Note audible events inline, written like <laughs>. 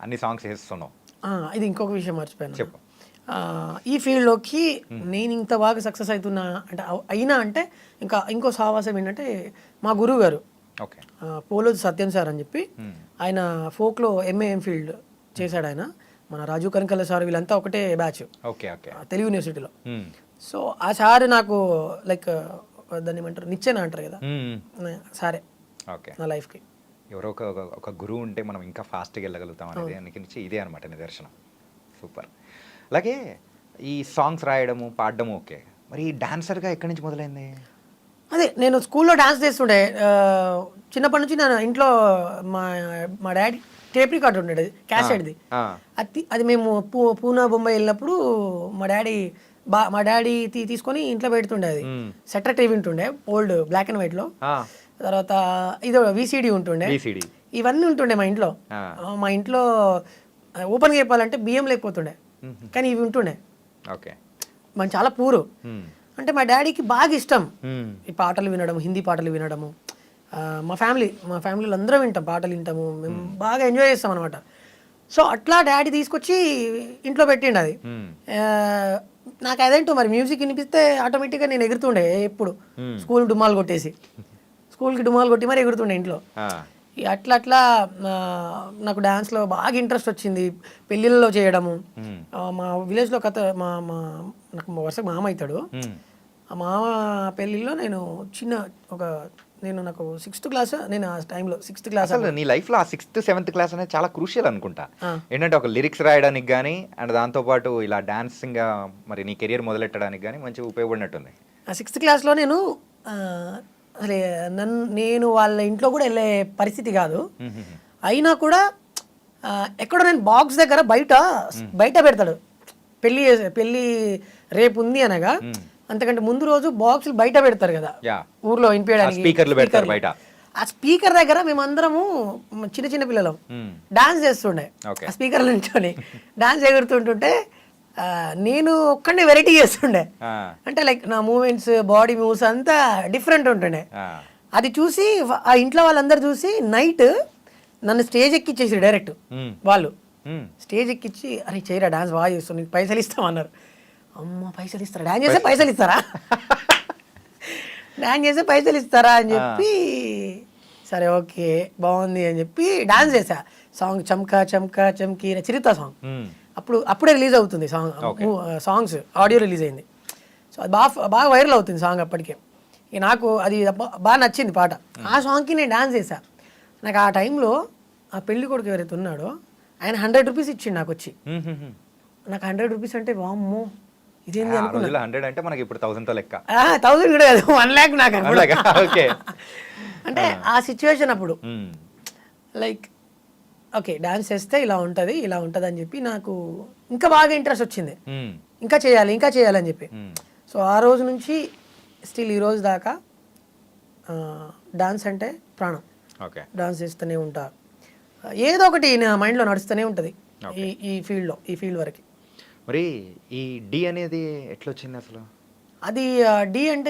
అన్ని సాంగ్స్ వేస్తున్నావు ఇది ఇంకొక విషయం మర్చిపోయాను. చెప్పు. ఈ ఫీల్డ్లోకి నేను ఇంత బాగా సక్సెస్ అవుతున్నా అంటే అయినా అంటే ఇంకా ఇంకో సావాసం ఏంటంటే మా గురువు గారు పోలోజు సత్యం సార్ అని చెప్పి ఆయన ఫోక్లో ఎంఏ ఫీల్డ్ చేశాడు ఆయన. మన రాజు కనకల్ల సార్ వీళ్ళంతా ఒకటే బ్యాచ్ ఓకే ఓకే. తెలుగు యూనివర్సిటీలో. సో ఆ సార్ నాకు లైక్ దాన్ని ఏమంటారు నిచ్చెన అంటారు కదా. సారే. ఓకే. నా లైఫ్కి. ఎవరో ఒక ఒక- గురువు ఉంటే మనం ఇంకా ఫాస్ట్గా వెళ్ళగలుగుతాం అనేది అనిపించి ఇదే అనమాట నిదర్శనం. సూపర్ అలాగే ఈ సాంగ్స్ రాయడము పాడడము ఓకే. మరి ఈ డాన్సర్గా ఎక్కడి నుంచి మొదలైంది? అదే నేను స్కూల్లో డాన్స్ చేస్తుండే. చిన్నప్పటి నుంచి నేను ఇంట్లో మా మా డాడీ టేప్ రికార్డ్ ఉండేది క్యాసెట్ది. ఆ, అది అది మేము పూ పూనా బొంబాయి వెళ్ళినప్పుడు మా డాడీ బా మా డాడీ తీసుకొని ఇంట్లో పెడుతుండే అది. సెటర్ టీవీ ఉంటుండే ఓల్డ్ బ్లాక్ అండ్ వైట్లో తర్వాత ఇదో విసిడి ఉంటుండే. ఇవన్నీ ఉంటుండే మా ఇంట్లో. మా ఇంట్లో ఓపెన్గా చెప్పాలంటే బియ్యం లేకపోతుండే. కానీ ఇవి ఉంటుండే. ఓకే. మనం చాలా పూరు. అంటే మా డాడీకి బాగా ఇష్టం. ఈ పాటలు వినడం హిందీ పాటలు వినడము. మా ఫ్యామిలీ మా ఫ్యామిలీలో అందరం వింటాం పాటలు వింటాము. మేము బాగా ఎంజాయ్ చేస్తాం అనమాట సో అట్లా డాడీ తీసుకొచ్చి ఇంట్లో పెట్టిండు అది. నాకు అదేంటో మరి మ్యూజిక్ వినిపిస్తే ఆటోమేటిక్గా నేను ఎగురుతుండే ఎప్పుడు. స్కూల్ డుమాలు కొట్టేసి. <laughs> స్కూల్కి డుమాలు కొట్టి మరి ఎగురుతుండే ఇంట్లో. అట్లా అట్లా నాకు డ్యాన్స్లో బాగా ఇంట్రెస్ట్ వచ్చింది పెళ్ళిళ్ళలో చేయడము. మా విలేజ్లో కథ మా మా నాకు వరుస మామ అవుతాడు. ఆ మామ పెళ్ళిలో నేను చిన్న ఒక నేను నాకు సిక్స్త్ క్లాస్ నేను ఆ టైంలో సిక్స్త్ క్లాస్ అసలు నీ లైఫ్లో ఆ సిక్స్త్ సెవెంత్ క్లాస్ అనేది చాలా క్రూషియల్ అనుకుంటా. ఏంటంటే ఒక లిరిక్స్ రాయడానికి కానీ అండ్ దాంతోపాటు ఇలా డాన్సింగ్ మరి నీ కెరియర్ మొదలెట్టడానికి కానీ మంచిగా ఉపయోగపడినట్టుంది. ఆ సిక్స్త్ క్లాస్లో నేను అసలు నన్ను నేను వాళ్ళ ఇంట్లో కూడా వెళ్ళే పరిస్థితి కాదు. అయినా కూడా ఎక్కడో నేను బాక్స్ దగ్గర బయట బయట పెడతాడు పెళ్ళి పెళ్ళి రేపు ఉంది అనగా అంతకంటే ముందు రోజు బాక్సులు బయట పెడతారు కదా ఊర్లో వినిపించడానికి ఆ స్పీకర్లు పెడతారు. బయట. ఆ స్పీకర్ దగ్గర మేమందరము చిన్న చిన్న పిల్లలం. డాన్స్ చేస్తుండే. ఆ స్పీకర్ల నుంచొని డాన్స్ ఎగురుతుంటుంటే నేను ఒక్కడే వెరైటీ చేస్తుండే. అంటే లైక్ నా మూమెంట్స్ బాడీ మూవ్స్ అంతా డిఫరెంట్ ఉంటుండే. అది చూసి ఆ ఇంట్లో వాళ్ళందరూ చూసి నైట్ నన్ను స్టేజ్ ఎక్కిచ్చేసి డైరెక్ట్. వాళ్ళు. స్టేజ్ ఎక్కిచ్చి అరే చేయరా డాన్స్ బాగా చేస్తావు నీకు పైసలు ఇస్తామన్నారు అమ్మ పైసలు ఇస్తారా? డాన్స్ చేస్తే పైసలు ఇస్తారా? <laughs> డాన్స్ చేస్తే పైసలు ఇస్తారా? అని చెప్పి సరే ఓకే బాగుంది అని చెప్పి డాన్స్ చేసా సాంగ్ చమ్కా చమ్కా చమ్కీ చిరుత సాంగ్. అప్పుడు అప్పుడే రిలీజ్ అవుతుంది సాంగ్. సాంగ్స్ ఆడియో రిలీజ్ అయింది. సో అది బాగా బాగా వైరల్ అవుతుంది సాంగ్ అప్పటికే. ఇక నాకు అది బాగా నచ్చింది పాట. ఆ సాంగ్కి నేను డాన్స్ చేశా. నాకు ఆ టైంలో ఆ పెళ్ళి కొడుకు ఎవరైతే ఉన్నాడో ఆయన హండ్రెడ్ రూపీస్ ఇచ్చిండు నాకు వచ్చి. నాకు హండ్రెడ్ రూపీస్ అంటే వామ్మో ఇదేంది హండ్రెడ్ అంటే మనకి ఇప్పుడు థౌసండ్తో లెక్క. థౌసండ్ కూడా కాదు వన్ ల్యాక్ నాకు? ఓకే. అంటే ఆ. సిచ్యువేషన్ అప్పుడు. లైక్ ఓకే డాన్స్ చేస్తే ఇలా ఉంటుంది ఇలా ఉంటుంది అని చెప్పి నాకు ఇంకా బాగా ఇంట్రెస్ట్ వచ్చింది. ఇంకా చేయాలి ఇంకా చేయాలని చెప్పి. సో ఆ రోజు నుంచి స్టిల్ ఈ రోజు దాకా డాన్స్ అంటే ప్రాణం. ఓకే. డాన్స్ చేస్తూనే ఉంటా. ఏదో ఒకటి నా మైండ్లో నడుస్తూనే ఉంటుంది ఈ ఈ ఫీల్డ్లో ఈ ఫీల్డ్ వరకు. మరి ఈ డి అనేది ఎట్లా వచ్చింది అసలు? అది డి అంటే